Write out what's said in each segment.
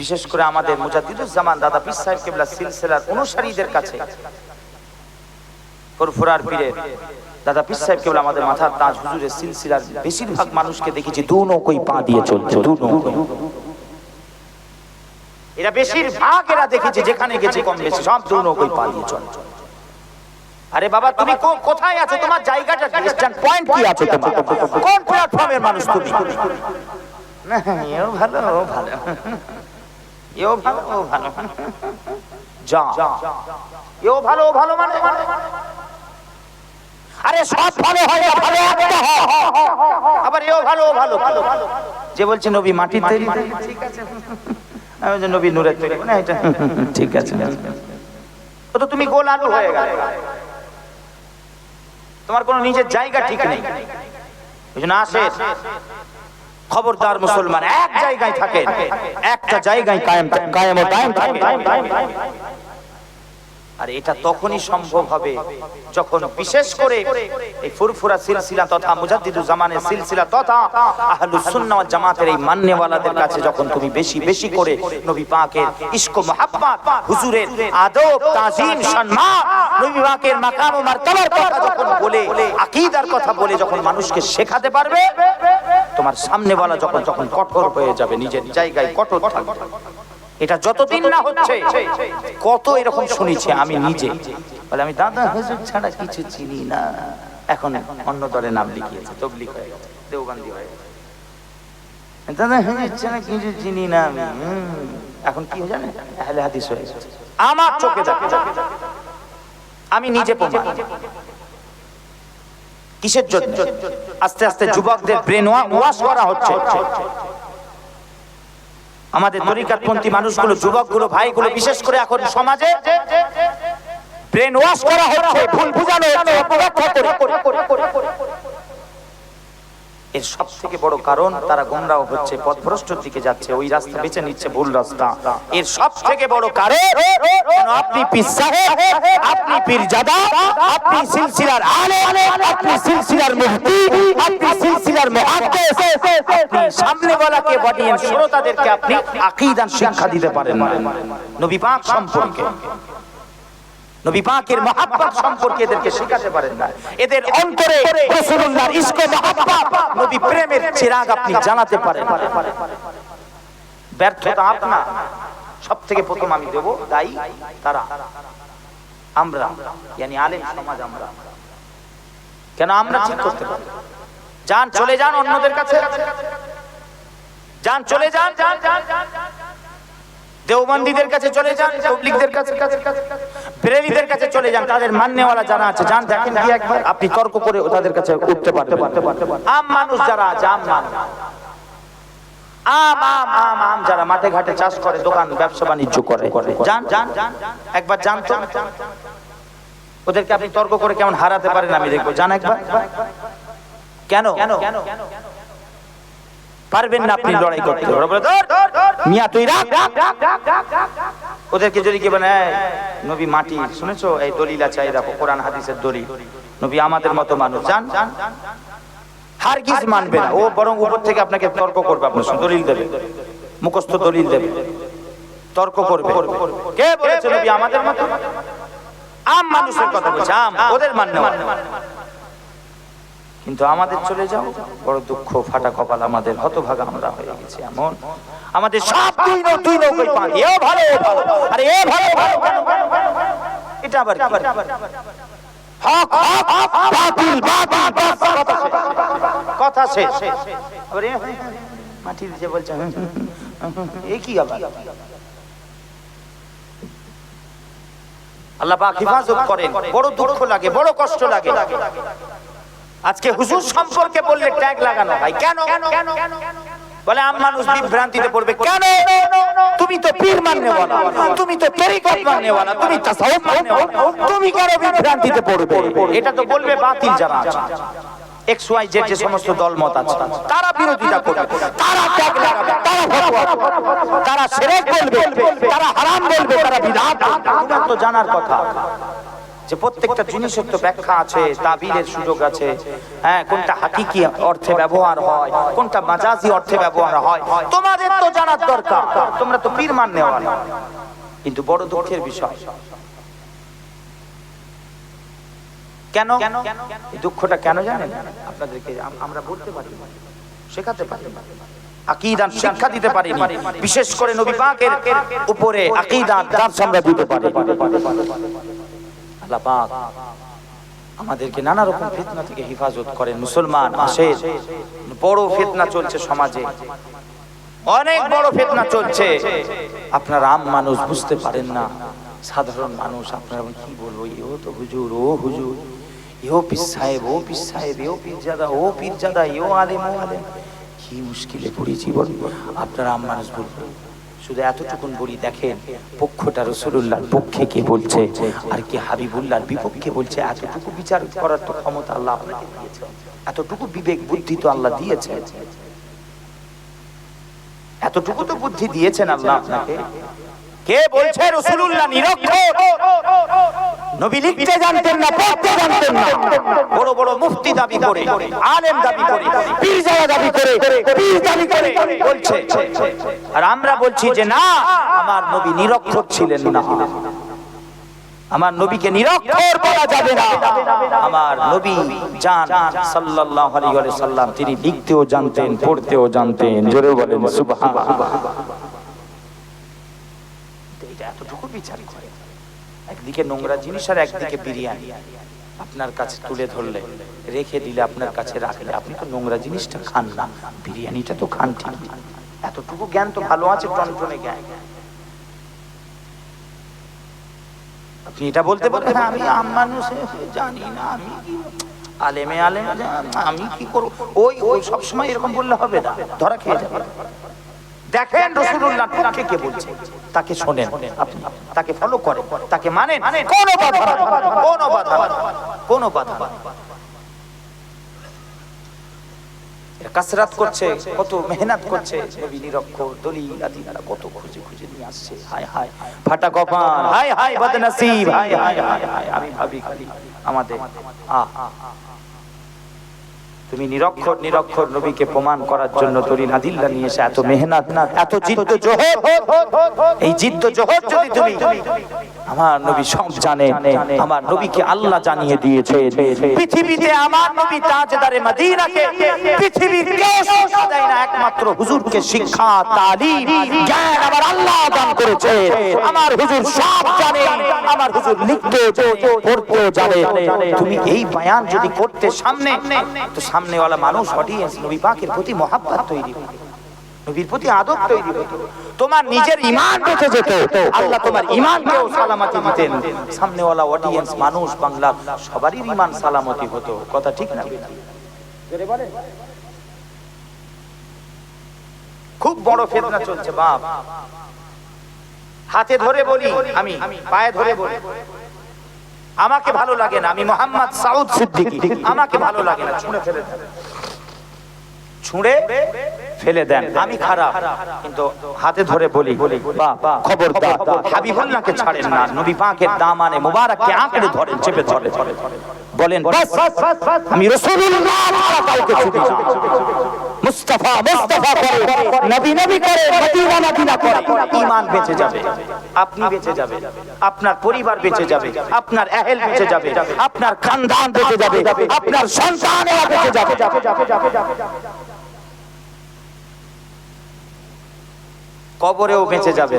বিশেষ করে আমাদের মুজাদ্দিদুজ্জামান দাদা পীর সাহেব কেবলা সিলসিলার অনুসারীদের কাছে। ফুরফুরার পীরের দাদা পীর সাহেব কেবল আমাদের মাথার তাজ হুজুরের সিলসিলার বেশিরভাগ মানুষকে দেখেছি দু নৌকোই পা দিয়ে চলছে, দু এরা বেশিরভাগ এরা দেখেছি যেখানে গেছে কম বেশি, সব দু নৌকোই পা দিয়ে চলছে। আরে বাবা, তুমি কোথায় আছো? তোমার জায়গাটা পয়েন্ট কি আছে তোমার? কোন প্ল্যাটফর্মের মানুষ তুমি? না এও ভালো ও ভালো। এও ভালো ও ভালো। যা এও ভালো ও ভালো মানে আরে সব ভালো হয় ভালো একটা হয়। আবার এও ভালো ও ভালো ভালো। যে বলছে নবী মাটির তৈরি ঠিক আছে। আমি বলছি, নবী নূরের তৈরি না এটা। ঠিক আছে ও তো তুমি গোল আলু হয়ে গেল। তোমার কোনো নিজের জায়গা ঠিক নেই। ওই জন্য আসে। খবরদার মুসলমান এক জায়গায় থাকে একটা জায়গায় কায়েম কায়েম ও দায়েম থাকে। আর এটা তখনই সম্ভব হবে যখন বিশেষ করে এই ফুরফুরা সিলসিলা তথা মুজাদ্দিদুল জামানের সিলসিলা তথা আহলুস সুন্নাহ ওয়াল জামাতের এই মান্যওয়ালাদের কাছে যখন তুমি বেশি বেশি করে নবী পাকের ইশক মহাব্বত, হুজুরের আদব, তাজিম, সম্মান, নবী পাকের মাকাম ও মারতাবার কথা যখন বলে, আকীদার কথা বলে যখন মানুষকে শেখাতে পারবে, তোমার সামনে বলা যখন যখন কঠোর হয়ে যাবে, নিজের জায়গায় কঠোর থাকবে। এটা যতদিন না হচ্ছে, কত এরকম শুনেছি আমি নিজে। বলে, আমি দাদা হুজুর ছাড়া কিছু চিনি না। এখন অন্য দলে নাম লিখিয়েছে তবলিক হয়ে গেছে হয়ে দাদা হুজুর ছাড়া কিছু চিনি না আমি। এখন কি জানে আহলে হাদিস হয়ে গেছে। আমার চোখে আমি নিজে প্রমাণ। কিসের জন্য? আস্তে আস্তে যুবকদের ব্রেন ওয়াশ করা হচ্ছে। আমাদের তরিকাতপন্থী মানুষগুলো, যুবকগুলো, ভাইগুলো, বিশেষ করে এখন সমাজে ব্রেন ওয়াশ করা হচ্ছে, ভুল বুঝানো হচ্ছে অপব্যাখ্যা করে। এর সব থেকে বড় কারণ তারা গোমরাহ হচ্ছে, পথভ্রষ্টর দিকে যাচ্ছে, ওই রাস্তা বেছে নিচ্ছে ভুল রাস্তা। এর সব থেকে বড় কারণ আপনি পীর সাহেব, আপনি পীর জাদা, আপনি সিলসিলার আলে, আপনি সিলসিলার মুফতি, আপনি সিলসিলার মুহাদ্দিস। আপনি সামনে বলাকে বডিয়েন শ্রোতাদেরকে আপনি আকীদার শিক্ষা দিতে পারেন নবী পাক সম্পর্কে নবী পাকের মহাব্বত সম্পর্কে এদেরকে শেখাতে পারেন না। এদের অন্তরে ইশক মহাব্বত, নবী প্রেমের চিরাগ আপনি জানাতে পারেন। ব্যর্থতা প্রথম আমি দেব তারা। আমরা আলেম সমাজ আমরা। কেন আমরা ঠিক করতে পারি? যান, চলে যান অন্যদের কাছে। যান, চলে যান যান যান যান। দেওবন্দীদের কাছে চলে যান তবলিগদের কাছে। বেরেলিদের কাছে চলে যান তাদের মান্যওয়ালা যারা আছে যান দেখেন কি একবার আপনি তর্ক করে তাদের কাছে উঠতে পারবেন। আম মানুষ যারা আছে আম মানুষ। আম আম আম আম যারা মাঠে ঘাটে চাষ করে দোকান ব্যবসা বাণিজ্য করে। যান যান একবার যান তো। ওদেরকে আপনি তর্ক করে কেমন হারাতে পারেন আমি দেখব। জান একবার। কেন? কেন? পারবেন না আপনি লড়াই করতে। ওরা বলে, "ধর, মিয়া তুই রাখ ওদেরকে যদি কি বলে নবী মাটি শুনেছো? এই দলিল আছে এই দেখো কোরআন হাদিসের দলিল। নবী আমাদের মতো মানুষ। জান জান। হার কিস মানবে না। ও বরং উপর থেকে আপনাকে তর্ক করবে আপনার দলিল দেবে। মুখস্থ দলিল দেবে। তর্ক করবে। কে বলেছে নবী আমাদের মতো? আম মানুষের কথা বলছে আম। ওদের মান্য কিন্তু আমাদের চলে যাও। বড় দুঃখ ফাটা কপাল আমাদের হতভাগা আমরা হয়ে গেছি এমন। আমাদের সব দুই নৌ দুই নৌকোই পান এও ভালো আরে এ ভালো ভালো এটা আবার? হক হক বাতিল বাতিল কথা এ, মাটি হুম, এ কি আবার? আল্লাহ পাক হেফাজত করেন। বড় দুঃখ লাগে বড় কষ্ট লাগে। আজকে হুজুর সম্পর্কে বললে ট্যাগ লাগানো ভাই কেন? কেন বলে, আম মানুষ বিভ্রান্তিতে পড়বে। কেন? তুমি তো পীর মাননে বলা। তুমি তো তরিকত মাননে বলা। তুমি তাসাউফ মাননে তুমি কেন বিভ্রান্তিতে পড়বে? এটা তো বলবে বাতিল যারা আছে। এক্স ওয়াই জেড যে সমস্ত দলমত আছে, তারা বিরোধিতা করবে। তারা ট্যাগ লাগাবে। তারা ফতোয়া তারা শিরক বলবে। তারা হারাম বলবে। তারা বিদআত তো জানার কথা। যে প্রত্যেকটা জিনিসের তো ব্যাখ্যা আছে তাবিলের সুযোগ আছে। হ্যাঁ কোনটা হাকিকি অর্থে ব্যবহার হয়, কোনটা মাজাজি অর্থে ব্যবহার হয়, তোমাদের তো জানার দরকার, তোমরা তো পীর মান নেওয়া কিন্তু বড় দুঃখের বিষয়। কেন? এই দুঃখটা কেন জানেন? আপনাদেরকে আমরা বলতে পারি, শেখাতে পারি। না। শিক্ষা দিতে পারিনি বিশেষ করে নবী পাকের উপরে আকীদার দার্স আমরা দিতে পারি। আল্লাহ পাক আমাদেরকে নানা রকম ফিতনা থেকে হেফাজত করেন, মুসলমান আসেন বড় ফিতনা চলছে সমাজে। অনেক বড় ফিতনা চলছে। আপনারা আম মানুষ বুঝতে পারেন না, সাধারণ মানুষ, আপনারা কি বলব? ও তো হুজুর, ও হুজুর এও পীর সাহেব, ও পীর সাহেব এও পীরজাদা ও পীরজাদা এও আলেম, ও আলেম। কি মুশকিলে পড়েছি বল আপনারা আম মানুষ বলবেন। শুধু এতটুকুন বলি, দেখেন, পক্ষটা রসুল্লাহর পক্ষে কে বলছে, আর কি হাবিবুল্লাহর বিপক্ষে বলছে, এতটুকু বিচার করার তো ক্ষমতা আল্লাহ আপনাকে দিয়েছে এতটুকু বিবেক, বুদ্ধি তো আল্লাহ দিয়েছে এতটুকু তো বুদ্ধি দিয়েছেন আল্লাহ আপনাকে। কে বলছে রসুল্লাহ নিরক্ষর? নবী লিখতে জানতেন না, পড়তে জানতেন না। বড় বড় মুফতি দাবি করে, আলেম দাবি করে, পীর যারা দাবি করে, পীর দাবি করে, বলছে। আর আমরা বলছি যে না, আমার নবী নিরক্ষর ছিলেন না। আমার নবীকে নিরক্ষর বলা যাবে না। আমার নবী জান সাল্লাল্লাহু আলাইহি ওয়া সাল্লাম তিনি লিখতেও জানতেন, পড়তেও জানতেন, জোরে বলেন সুবহানাল্লাহ। এটা এতটুকু বিচার করে একদিকে নোংরা জিনিস আর একদিকে বিরিয়ানি। আপনার কাছে তুলে ধরলে, রেখে দিলে আপনার কাছে রাখলে আপনি তো নোংরা জিনিসটা খান না, বিরিয়ানিটা তো খান ঠিক। এতটুকু জ্ঞান তো ভালো আছে টনটনে জ্ঞান। আপনি এটা বলতে পারেন আমি আম মানুষ জানি না, আমি কি আলেমে আলেমে, আমি কি করব? ওই ওই সবসময় এরকম বললে হবে না। ধরা খেয়ে যাবে। দেখেন রসুল্লাহ পক্ষে কে বলছে তাকে শোনেন আপনি তাকে ফলো করেন তাকে মানেন কোন বাধা কোন বাধা কোন বাধা কাসরাত করছে কত মেহনত করছে নবী নিরক্ষর দলিল আদিনারা কত খুঁজে খুঁজে নিয়ে আসছে হায় হায় ফাটা কপাল হায় হায় বদনসিব হায় হায় হায় হায় আমি ভাবি খালি আমাদের আহ তুমি নিরক্ষর নিরক্ষর নবীকে প্রমাণ করার জন্য দলিল আদিল্লা নিয়ে এসে এত মেহনত, এত জিদ্দ জোহর। এই জিদ্দ জোহর যদি তুমি আমার নবী সব জানে, আমার নবীকে আল্লাহ জানিয়ে দিয়েছে, পৃথিবীতে আমার নবী তাজদারে মদিনাকে পৃথিবীর কেউ শিক্ষা না, একমাত্র হুজুরকে শিক্ষা, তালিম, জ্ঞান আমার আল্লাহ দান করেছে। আমার হুজুর সব জানে, আমার হুজুর লিখতে পড়তেও জানে। তুমি এই বয়ান যদি করতে সামনে, তো সামনেওয়ালা মানুষ অডিয়েন্স, নবী পাকের প্রতি মহাব্বত তৈরি হবে নবীর প্রতি আদব তৈরি হতো তোমার নিজের ইমান বেঁচে যেত। আল্লাহ তোমার ইমানকেও সালামতি দিতেন। সামনেওয়ালা অডিয়েন্স, মানুষ, বাংলা, সবারই ইমান সালামতি হতো। কথা ঠিক না? খুব বড় ফেতনা চলছে, বাপ। হাতে ধরে বলি আমি, পায়ে ধরে বলি। আমাকে ভালো লাগে না, আমি মোহাম্মদ সাউদ সিদ্দিকি। আমাকে ভালো লাগে না, ছুঁড়ে ফেলে ছুঁড়ে ফেলে দেন। আমি খারাপ কিন্তু হাতে ধরে বলি খবরদার হাবিবুল্লাহকে ছাড়েন না নবী পাকের দামানে মুবারককে আঁকড়ে ধরেন চেপে ধরে। বলেন আমি রাসূলুল্লাহ কাউকে ছুটি না মুস্তাফা মুস্তাফা করে নবী নবী করে মদিনা মদিনা করে। ঈমান বেঁচে যাবে আপনি বেঁচে যাবে আপনার পরিবার বেঁচে যাবে আপনার আহেল বেঁচে যাবে আপনার খানদান বেঁচে যাবে আপনার সন্তানেরা বেঁচে যাবে। কবরেও বেঁচে যাবে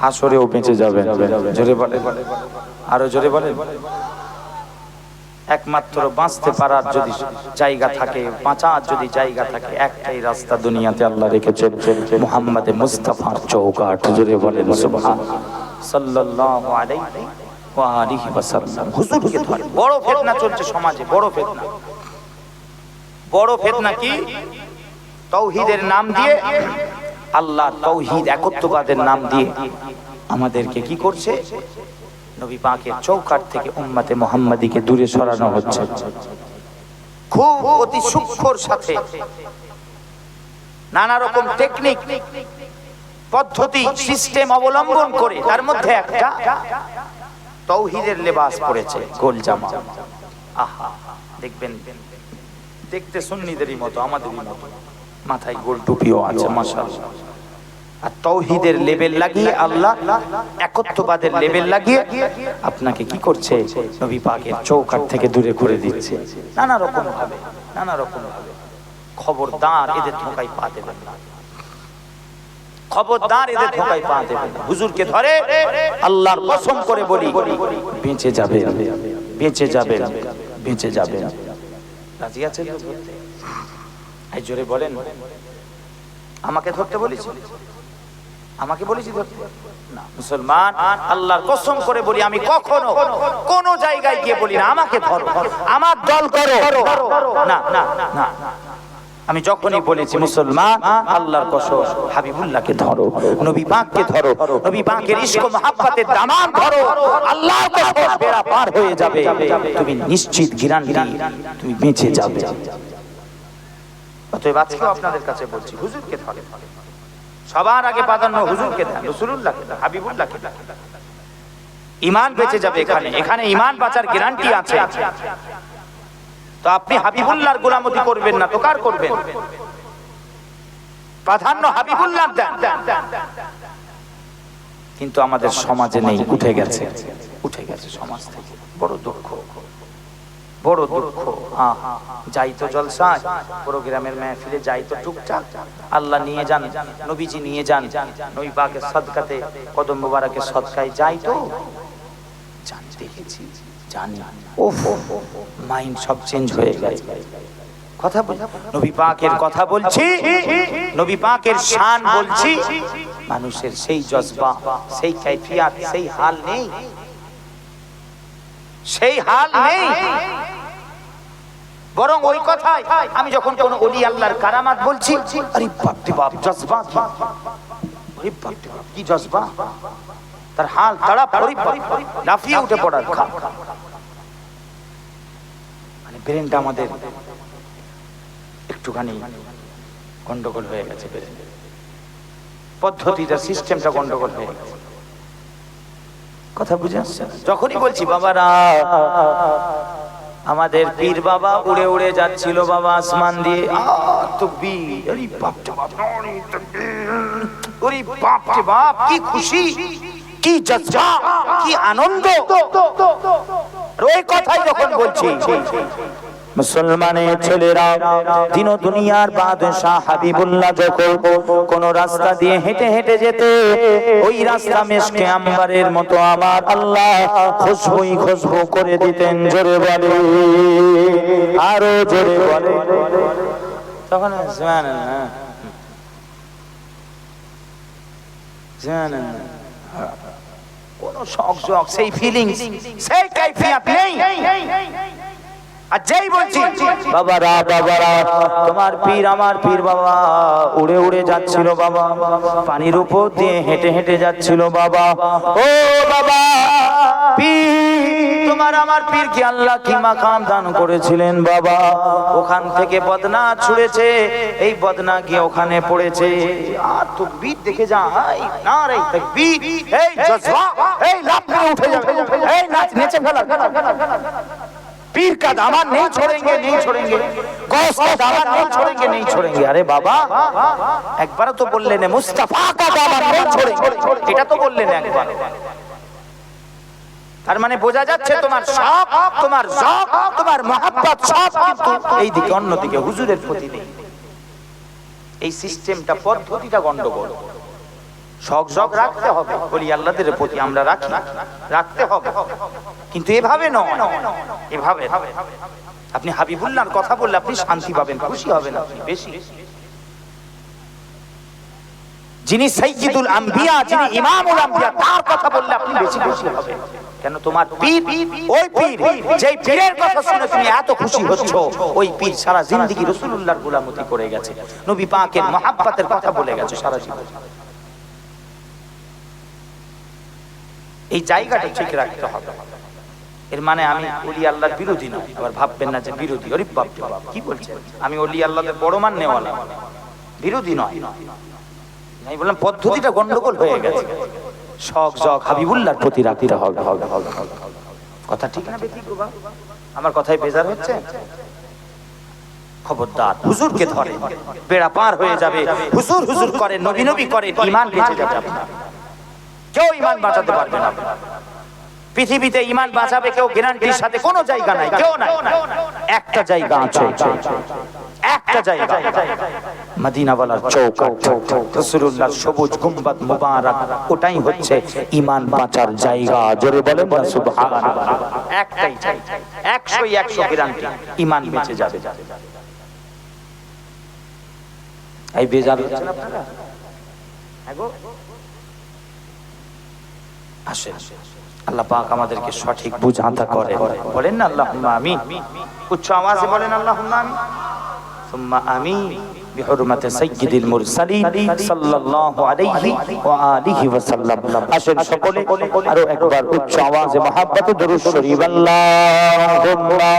হাসরেও বেঁচে যাবে জোরে বলে আরও জোরে বলে একমাত্র বাঁচতে পারার যদি জায়গা থাকে বাঁচার যদি জায়গা থাকে একটাই রাস্তা দুনিয়াতে আল্লাহ রেখেছেন। মুহাম্মদে মুস্তাফার চৌকাঠ। জোরে বলেন সুবহান। সাল্লাল্লাহু আলাইহি ওয়া আলিহি ওয়াসাল্লাম হুজুরকে ধরে। বড় ফিতনা চলছে সমাজে বড় ফিতনা। বড় ফিতনা কি? তৌহিদের নাম দিয়ে আল্লাহ তৌহিদ একত্ববাদের নাম দিয়ে আমাদেরকে কি করছে? নবী পাকের চৌকাট থেকে উম্মতে মোহাম্মদীকে দূরে সরানো হচ্ছে। খুব অতি সূক্ষ্মর সাথে নানা রকম টেকনিক পদ্ধতি সিস্টেম অবলম্বন করে তার মধ্যে একটা তৌহিদের লেবাস পড়েছে, গোল জামা। আহা, দেখবেন, দেখতে সুন্নিদেরই মতো, আমাদেরই মতো। মাথায় গোল টুপিও আছে, মাশাআল্লাহ। আর তৌহিদের লেভেল লাগিয়ে আল্লাহ একত্ববাদের লেভেল লাগিয়ে আপনাকে কি করছে? নবী পাকের চৌকাট থেকে দূরে করে দিচ্ছে। নানা রকম ভাবে, নানা রকম ভাবে। খবরদার এদের ধোকায় পা দেবেন না। খবরদার এদের ধোকায় পা দেবেন না। হুজুরকে ধরে আল্লাহর কসম করে বলি, বেঁচে যাবে বেঁচে যাবে বেঁচে যাবে। রাজি আছে জোরে বলেন। আমাকে ধরতে বলেছি? আমাকে বলেছি ধরতে? না। মুসলমান, আল্লাহর কসম করে বলি, আমি কখনো কোন জায়গায় গিয়ে বলি না, আমাকে ধরো। আমার দল করো। না না না। আমি যখনই বলেছি, মুসলমান, আল্লাহর কসম, হাবিবুল্লাহকে ধরো, নবী পাককে ধরো, নবী পাকের ইশক মহাব্বতের দামান ধরো, আল্লাহর কসম, বেড়া পার হয়ে যাবে। তুমি নিশ্চিত গ্যারান্টি তুমি বেঁচে যাবে। অতএব আজকেও আপনাদের কাছে বলছি, হুজুরকে ধরে। সবার আগে প্রাধান্য হুজুরকে হাবিবুল্লাহকে ইমান বেঁচে যাবে এখানে এখানে ইমান বাঁচার গ্যারান্টি আছে। তো আপনি হাবিবুল্লাহর গোলামতি করবেন না, তো কার করবেন? প্রাধান্য হাবিবুল্লাহ দেন। কিন্তু আমাদের সমাজে নেই, উঠে গেছে। উঠে গেছে সমাজ থেকে, বড় দুঃখ। বড় দুঃখ। আহ, যাই তো জলসায় প্রোগ্রামের মেহফিলে যাই তো টুকটাক। আল্লাহ নিয়ে যান নবীজি নিয়ে যান নবী পাকের সদকাতে কদম মুবারকের সদকায় যাই তো। দেখেছি জানি। মাইন্ড সব চেঞ্জ হয়ে গেছে। কথা বল নবী পাকের কথা বলছি নবী পাকের শান বলছি। মানুষের সেই জজবা সেই কাইফিয়াত সেই হাল নেই। সেই হাল নেই। বরং ওই কথাই আমি যখন কোন অলি আল্লাহর কারামাত বলছি আরে বাপ রে বাপ জজবা? আরে বাপ রে বাপ, কি জজবা তার হাল তাড়া পরি লাফিয়ে উঠে পড়ার খা মানে ব্রেনটা আমাদের একটুখানি গন্ডগোল হয়ে গেছে ব্রেন। পদ্ধতিটা সিস্টেমটা গন্ডগোল হয়ে গেছে। কথা বুঝে আসছে? যখনই বলছি বাবারা আমাদের পীর বাবা উড়ে উড়ে যাচ্ছিল বাবা আসমান দিয়ে। তো বাপ কি খুশি কি আনন্দ। ওই কথাই যখন বলছি মুসলমানের ছেলেরা, দিন দুনিয়ার বাদশাহ হাবিবুল্লাহ যখন কোন রাস্তা দিয়ে হেঁটে হেঁটে যেত, ওই রাস্তা মেশকে আম্বারের মতো আমার আল্লাহ খুশবুই খুশবু করে দিতেন, জোরে বলে। আরও জোরে বলে। তখন সুবহানাল্লাহ সুবহানাল্লাহ কোন শখ শখ সেই ফিলিংস সেই কাইফিয়াত নেই। আর যেই বলছি বাবারা বাবারা তোমার পীর আমার পীর বাবা উড়ে উড়ে যাচ্ছিল বাবা। পানির উপর দিয়ে হেঁটে হেঁটে যাচ্ছিল বাবা। ও বাবা। পীর তোমার আমার পীর কি আল্লাহ কি মাকাম দান করেছিলেন বাবা ওখান থেকে বদনা ছুড়েছে এই বদনা গিয়ে ওখানে পড়েছে আর তো বীর দেখে যা এই না রে বীর এই জজবা এই লাফ মেরে উঠে যাবে এই নাচ নেচে ফেলা पीर का दामन नहीं छोड़ेंगे नहीं छोड़ेंगे गौस का दामन नहीं छोड़ेंगे नहीं छोड़ेंगे अरे बाबा একবার তো বললেন মুস্তাফা का दामन नहीं छोड़ेंगे এটা তো বললেন একবার তার মানে বোঝা যাচ্ছে তোমার শখ তোমার শখ তোমার মহাব্বত সব কিন্তু এই দিকে অন্যদিকে হুজুরের প্রতি নেই। এই সিস্টেমটা পদ্ধতিটা গন্ডগোল শখ শখ রাখতে হবে বলি আল্লাহদের প্রতি আমরা রাখি। রাখতে হবে। কিন্তু এভাবে নয়। এভাবে। আপনি হাবিবুল্লাহর কথা বললে আপনি শান্তি পাবেন খুশি হবেন আপনি বেশি। যিনি সৈয়দুল আম্বিয়া যিনি ইমামুল আম্বিয়া তার কথা বললে আপনি বেশি খুশি হবেন। কেন তোমার পীর ওই পীর যেই পীরের কথা শুনে তুমি এত খুশি হচ্ছ ওই পীর সারা জিন্দগি রাসূলুল্লাহর গোলামতি করে গেছে। নবী পাকের মহাব্বতের কথা বলে গেছে সারা জীবন। এই জায়গাটা ঠিক রাখতে হবে। এর মানে আমি অলি আল্লাহর বিরোধী নয় আবার ভাববেন না যে বিরোধী। অরে বাপ বাপ, কি বলছেন? আমি অলি আল্লাহদের বড় মান নেওয়ালা বিরোধী নয়। আমি বললাম পদ্ধতিটা গন্ডগোল হয়ে গেছে। শখ জগ হাবিবুল্লাহর প্রতি রাখতে হবে। কথা ঠিক না বেটি আমার কথায় বেজার হচ্ছে? খবরদার হুজুরকে ধরে। বেড়া পার হয়ে যাবে। হুজুর হুজুর করে নবী নবী করে। ইমান বেঁচে যাবে কেউ ইমান বাঁচাতে পারবে না। পৃথিবীতে ইমান বাঁচাবে কেউ গ্যারান্টির সাথে কোনো জায়গা নাই, কেউ নাই। একটা জায়গা আছে। হ্যাঁ আসেন। আল্লাহ পাক আমাদেরকে সঠিক বুঝাতা করে বলেন না আল্লাহ আমিন উচ্চ আওয়াজে বলেন আল্লাহ আমিন সুম্মা আমিন بحرمة سيد المرسلين صلى الله عليه وآله وسلم আসেন সকলে আরো একবার উচ্চ আওয়াজে মহাব্বতে দরুদ শরীফ আল্লাহুম্মা